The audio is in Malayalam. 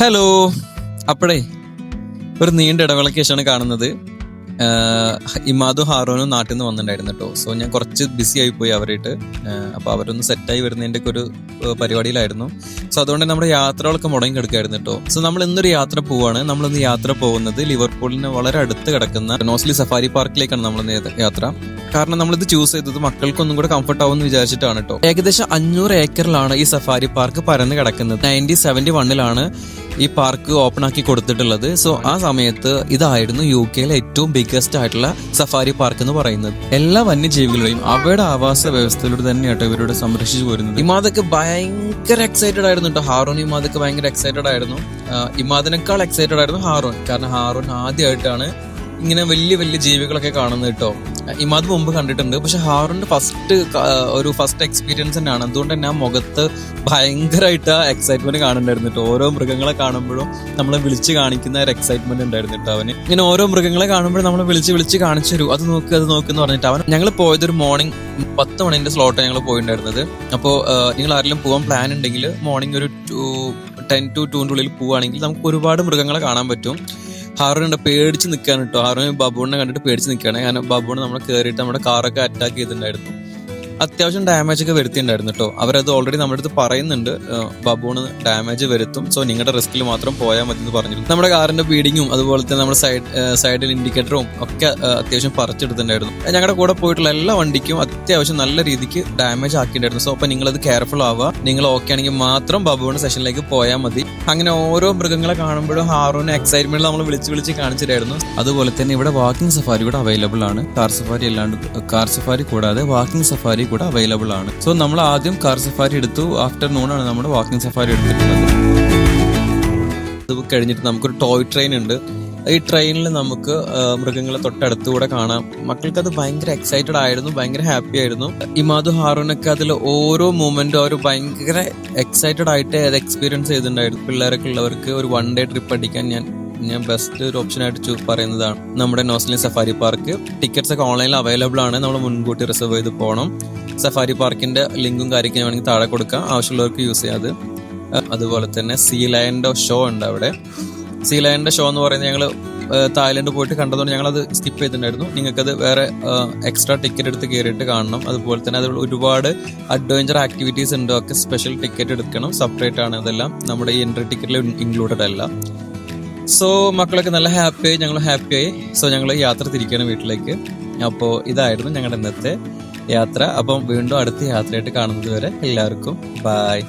ഹലോ. അപ്പഴേ ഒരു നീണ്ട ഇടവേളയ്ക്ക് ശേഷമാണ് കാണുന്നത് ഇമാദു ഹാറൂനും നാട്ടിൽ നിന്ന് വന്നിട്ടുണ്ടായിരുന്നു കേട്ടോ. സോ ഞാൻ കുറച്ച് ബിസി ആയി പോയി അവരായിട്ട്. അപ്പൊ അവരൊന്ന് സെറ്റായി വരുന്നതിന്റെ ഒക്കെ ഒരു പരിപാടിയിലായിരുന്നു. സോ അതുകൊണ്ട് നമ്മുടെ യാത്രകളൊക്കെ മുടങ്ങി കിടക്കായിരുന്നു കേട്ടോ. സോ നമ്മൾ ഇന്നൊരു യാത്ര പോവാണ്. നമ്മൾ ഇന്ന് യാത്ര പോകുന്നത് ലിവർപൂളിന് വളരെ അടുത്ത് കിടക്കുന്ന നോസ്ലി സഫാരി പാർക്കിലേക്കാണ് നമ്മൾ യാത്ര. കാരണം നമ്മളിത് ചൂസ് ചെയ്തത് മക്കൾക്കൊന്നും കൂടെ കംഫർട്ട് ആവും എന്ന് വിചാരിച്ചിട്ടാണ് കേട്ടോ. ഏകദേശം അഞ്ഞൂറ് ഏക്കറിലാണ് ഈ സഫാരി പാർക്ക് പരന്ന് കിടക്കുന്നത്. നയന്റീൻ സെവന്റി വണ്ണിലാണ് ഈ പാർക്ക് ഓപ്പൺ ആക്കി കൊടുത്തിട്ടുള്ളത്. സോ ആ സമയത്ത് ഇതായിരുന്നു യു കെയിലെ ഏറ്റവും ബിഗ്ഗസ്റ്റ് ആയിട്ടുള്ള സഫാരി പാർക്ക് എന്ന് പറയുന്നത്. എല്ലാ വന്യജീവികളെയും അവയുടെ ആവാസ വ്യവസ്ഥയിലൂടെ തന്നെയാട്ടോ ഇവരോട് സംരക്ഷിച്ചു പോരുന്നത്. ഇമാദൊക്കെ ഭയങ്കര എക്സൈറ്റഡ് ആയിരുന്നു കേട്ടോ ഹാറോൺ ഇമാദൊക്കെ ഭയങ്കര എക്സൈറ്റഡ് ആയിരുന്നു. ഇമാദിനേക്കാൾ എക്സൈറ്റഡ് ആയിരുന്നു ഹാറോൺ. കാരണം ഹാറോൺ ആദ്യമായിട്ടാണ് ഇങ്ങനെ വലിയ വലിയ ജീവികളൊക്കെ കാണുന്നത് കേട്ടോ ഇമാദ് മുമ്പ് കണ്ടിട്ടുണ്ട്. പക്ഷെ ഹാറിന്റെ ഫസ്റ്റ് ഒരു ഫസ്റ്റ് എക്സ്പീരിയൻസ് തന്നെയാണ്. അതുകൊണ്ട് തന്നെ ആ മുഖത്ത് ഭയങ്കരമായിട്ട് ആ എക്സൈറ്റ്മെന്റ് കാണുന്നുണ്ടായിരുന്നു ഓരോ മൃഗങ്ങളെ കാണുമ്പോഴും നമ്മളെ വിളിച്ച് കാണിക്കുന്ന ഒരു എക്സൈറ്റ്മെന്റ് ഉണ്ടായിരുന്നു കേട്ടോ അവന്. ഇങ്ങനെ ഓരോ മൃഗങ്ങളെ കാണുമ്പോഴും നമ്മൾ വിളിച്ച് വിളിച്ച് കാണിച്ചു തരൂ അത് നോക്ക് അത് നോക്ക് എന്ന് പറഞ്ഞിട്ട് അവൻ ഞങ്ങൾ പോയതൊരു മോർണിംഗ് പത്ത് മണിന്റെ സ്ലോട്ട് ഞങ്ങൾ പോയിട്ടുണ്ടായിരുന്നത് അപ്പോൾ നിങ്ങൾ ആരെങ്കിലും പോകാൻ പ്ലാൻ ഉണ്ടെങ്കിൽ മോർണിംഗ് ഒരു ടു ടെൻ ടു ടൂവിന്റെ ഉള്ളിൽ പോവുകയാണെങ്കിൽ നമുക്ക് ഒരുപാട് മൃഗങ്ങളെ കാണാൻ പറ്റും. ഹാറുണ്ട് പേടിച്ച് നിൽക്കാൻ കേട്ടോ ഹാറു ബാബുവിനെ കണ്ടിട്ട് പേടിച്ച് നിൽക്കുകയാണ് കാരണം ബാബുവിനെ നമ്മൾ കയറിയിട്ട് നമ്മുടെ കാറൊക്കെ അറ്റാക്ക് ചെയ്തിട്ടുണ്ടായിരുന്നു. അത്യാവശ്യം ഡാമേജ് ഒക്കെ വരുത്തിയിട്ടുണ്ടായിരുന്നു കേട്ടോ അവരത് ഓൾറെഡി നമ്മുടെ അടുത്ത് പറയുന്നുണ്ട്. ബബൂണ് ഡാമേജ് വരുത്തും. സോ നിങ്ങളുടെ റിസ്കിൽ മാത്രം പോയാൽ മതി എന്ന് പറഞ്ഞിരുന്നു. നമ്മുടെ കാറിന്റെ ബീഡിങ്ങും അതുപോലെ തന്നെ നമ്മുടെ സൈഡ് സൈഡിൽ ഇൻഡിക്കേറ്ററും ഒക്കെ അത്യാവശ്യം പറിച്ചെടുത്തിട്ടുണ്ടായിരുന്നു. ഞങ്ങളുടെ കൂടെ പോയിട്ടുള്ള എല്ലാ വണ്ടിക്കും അത്യാവശ്യം നല്ല രീതിക്ക് ഡാമേജ് ആക്കിയിട്ടുണ്ടായിരുന്നു. സോ അപ്പൊ നിങ്ങളത് കെയർഫുൾ ആവുക. നിങ്ങൾ ഓക്കെ ആണെങ്കിൽ മാത്രം ബാബുവിന്റെ സെഷനിലേക്ക് പോയാൽ മതി. അങ്ങനെ ഓരോ മൃഗങ്ങളെ കാണുമ്പോഴും ഹാറൂന് എക്സൈറ്റ്മെന്റ് നമ്മൾ വിളിച്ച് വിളിച്ച് കാണിച്ചിട്ടായിരുന്നു അതുപോലെ തന്നെ ഇവിടെ വാക്കിംഗ് സഫാരി കൂടെ അവൈലബിൾ ആണ്. കാർ സഫാരി അല്ലാണ്ട് കാർ സഫാരി കൂടാതെ വാക്കിംഗ് സഫാരി കൂടെ അവൈലബിൾ ആണ്. സോ നമ്മൾ ആദ്യം കാർ സഫാരി എടുത്തു. ആഫ്റ്റർനൂൺ ആണ് നമ്മൾ വാക്കിംഗ് സഫാരി എടുത്തിട്ടുള്ളത്. അത് കഴിഞ്ഞിട്ട് നമുക്കൊരു ടോയ് ട്രെയിൻ ഉണ്ട്. ഈ ട്രെയിനിൽ നമുക്ക് മൃഗങ്ങളെ തൊട്ടടുത്തുകൂടെ കാണാം. മക്കൾക്ക് അത് ഭയങ്കര എക്സൈറ്റഡ് ആയിരുന്നു ഭയങ്കര ഹാപ്പി ആയിരുന്നു. ഇമാദു ഹാറൂനൊക്കെ അതിൽ ഓരോ മൂമെന്റും അവർ ഭയങ്കര എക്സൈറ്റഡ് ആയിട്ട് അത് എക്സ്പീരിയൻസ് ചെയ്തിട്ടുണ്ടായിരുന്നു. പിള്ളേരൊക്കെ ഉള്ളവർക്ക് ഒരു വൺ ഡേ ട്രിപ്പ് അടിക്കാൻ ഞാൻ ഞാൻ ബെസ്റ്റ് ഒരു ഓപ്ഷൻ ആയിട്ട് പറയുന്നതാണ്. നമ്മുടെ നോസ്ലിൻ സഫാരി പാർക്ക് ടിക്കറ്റ്സ് ഒക്കെ ഓൺലൈനിൽ അവൈലബിൾ ആണ്. നമ്മൾ മുൻകൂട്ടി റിസർവ് ചെയ്ത് പോകണം സഫാരി പാർക്കിന്റെ ലിങ്കും കാര്യമൊക്കെ വേണമെങ്കിൽ താഴെ കൊടുക്കാം. ആവശ്യമുള്ളവർക്ക് യൂസ് ചെയ്യാതെ അതുപോലെ തന്നെ സീ ലയന്റെ ഷോ ഉണ്ട് അവിടെ. സീ ലയന്റെ ഷോ എന്ന് പറയുന്നത് ഞങ്ങൾ തായ്ലൻഡ് പോയിട്ട് കണ്ടതുകൊണ്ട് ഞങ്ങളത് സ്കിപ്പ് ചെയ്തിട്ടുണ്ടായിരുന്നു. നിങ്ങൾക്കത് വേറെ എക്സ്ട്രാ ടിക്കറ്റ് എടുത്ത് കയറിയിട്ട് കാണണം. അതുപോലെ തന്നെ അതിൽ ഒരുപാട് അഡ്വഞ്ചർ ആക്ടിവിറ്റീസ് ഉണ്ടോ. ഒക്കെ സ്പെഷ്യൽ ടിക്കറ്റ് എടുക്കണം. സെപ്പറേറ്റ് ആണ് അതെല്ലാം. നമ്മുടെ ഈ എൻട്രി ടിക്കറ്റിൽ ഇൻക്ലൂഡഡ് അല്ല. സോ മക്കളൊക്കെ നല്ല ഹാപ്പിയായി ഞങ്ങൾ ഹാപ്പിയായി സോ ഞങ്ങൾ യാത്ര തിരിക്കുകയാണ് വീട്ടിലേക്ക്. അപ്പോൾ ഇതായിരുന്നു ഞങ്ങളുടെ ഇന്നത്തെ യാത്ര. അപ്പം വീണ്ടും അടുത്ത യാത്രയായിട്ട് കാണുന്നത് വരെ എല്ലാവർക്കും ബായ്